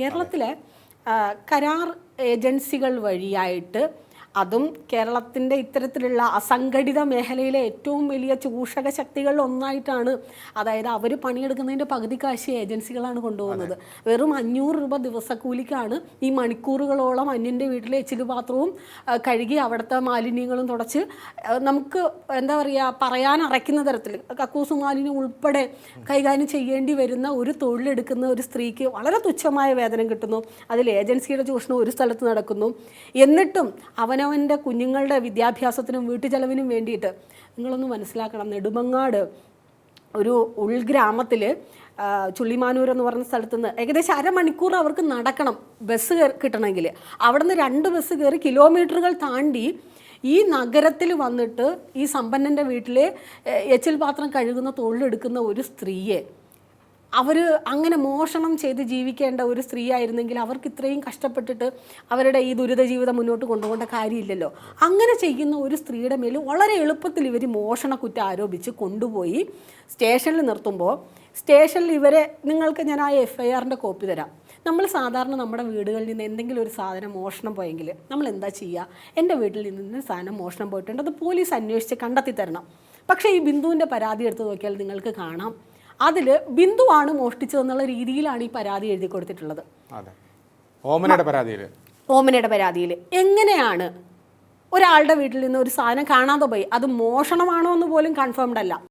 കേരളത്തിലെ കരാർ ഏജൻസികൾ വഴിയായിട്ട് അതും കേരളത്തിന്റെ ഇത്തരത്തിലുള്ള അസംഘടിത മേഖലയിലെ ഏറ്റവും വലിയ ചൂഷക ശക്തികളിൽ ഒന്നായിട്ടാണ് അതായത് അവർ പണിയെടുക്കുന്നതിന്റെ പകുതി കാശ് ഏജൻസികളാണ് കൊണ്ടുപോകുന്നത്. വെറും അഞ്ഞൂറ് രൂപ ദിവസക്കൂലിക്കാണ് ഈ മണിക്കൂറുകളോളം അന്യന്റെ വീട്ടിലെ എച്ചിൽ പാത്രവും കഴുകി അവിടുത്തെ മാലിന്യങ്ങളും തുടച്ച് നമുക്ക് എന്താ പറയുക പറയാൻ അറയ്ക്കുന്ന തരത്തിൽ കക്കൂസ് മാലിന്യം ഉൾപ്പെടെ കൈകാര്യം ചെയ്യേണ്ടി വരുന്ന ഒരു തൊഴിലെടുക്കുന്ന ഒരു സ്ത്രീക്ക് വളരെ തുച്ഛമായ വേതനം കിട്ടുന്നു. അതിൽ ഏജൻസിയുടെ ചൂഷണം ഒരു സ്ഥലത്ത് നടക്കുന്നു. എന്നിട്ടും അവനവന്റെ കുഞ്ഞുങ്ങളുടെ വിദ്യാഭ്യാസത്തിനും വീട്ടുചെലവിനും വേണ്ടിയിട്ട് നിങ്ങളൊന്ന് മനസ്സിലാക്കണം. നെടുമങ്ങാട് ഒരു ഉൾഗ്രാമത്തിൽ ചുള്ളിമാനൂർ എന്ന് പറഞ്ഞ സ്ഥലത്ത് നിന്ന് ഏകദേശം അരമണിക്കൂർ അവർക്ക് നടക്കണം ബസ് കിട്ടണമെങ്കിൽ. അവിടെ നിന്ന് രണ്ട് ബസ് കയറി കിലോമീറ്ററുകൾ താണ്ടി ഈ നഗരത്തിൽ വന്നിട്ട് ഈ സമ്പന്നന്റെ വീട്ടിലെ എച്ചിൽ പാത്രം കഴുകുന്ന തൊഴിലെടുക്കുന്ന ഒരു സ്ത്രീയെ അവർ അങ്ങനെ മോഷണം ചെയ്ത് ജീവിക്കേണ്ട ഒരു സ്ത്രീ ആയിരുന്നെങ്കിൽ അവർക്ക് ഇത്രയും കഷ്ടപ്പെട്ടിട്ട് അവരുടെ ഈ ദുരിത ജീവിതം മുന്നോട്ട് കൊണ്ടുപോകേണ്ട കാര്യമില്ലല്ലോ. അങ്ങനെ ചെയ്യുന്ന ഒരു സ്ത്രീയുടെ മേൽ വളരെ എളുപ്പത്തിൽ ഇവർ മോഷണ കുറ്റം ആരോപിച്ച് കൊണ്ടുപോയി സ്റ്റേഷനിൽ നിർത്തുമ്പോൾ സ്റ്റേഷനിൽ ഇവരെ നിങ്ങൾക്ക് ഞാൻ ആ എഫ് ഐ ആറിന്റെ കോപ്പി തരാം. നമ്മൾ സാധാരണ നമ്മുടെ വീടുകളിൽ നിന്ന് എന്തെങ്കിലും ഒരു സാധനം മോഷണം പോയെങ്കിൽ നമ്മൾ എന്താ ചെയ്യുക എന്റെ വീട്ടിൽ നിന്ന് സാധനം മോഷണം പോയിട്ടുണ്ട് അത് പോലീസ് അന്വേഷിച്ച് കണ്ടെത്തി തരണം. പക്ഷേ ഈ ബിന്ദുവിന്റെ പരാതി എടുത്ത് നോക്കിയാൽ നിങ്ങൾക്ക് കാണാം. അതിൽ ബിന്ദുവാണ് മോഷ്ടിച്ചതെന്നുള്ള രീതിയിലാണ് ഈ പരാതി എഴുതി കൊടുത്തിട്ടുള്ളത്. ഓമനയുടെ പരാതിയിൽ ഓമനയുടെ പരാതിയിൽ എങ്ങനെയാണ് ഒരാളുടെ വീട്ടിൽ നിന്ന് ഒരു സാധനം കാണാതെ പോയി? അത് മോഷണമാണോ എന്ന് പോലും കൺഫേംഡ് അല്ല.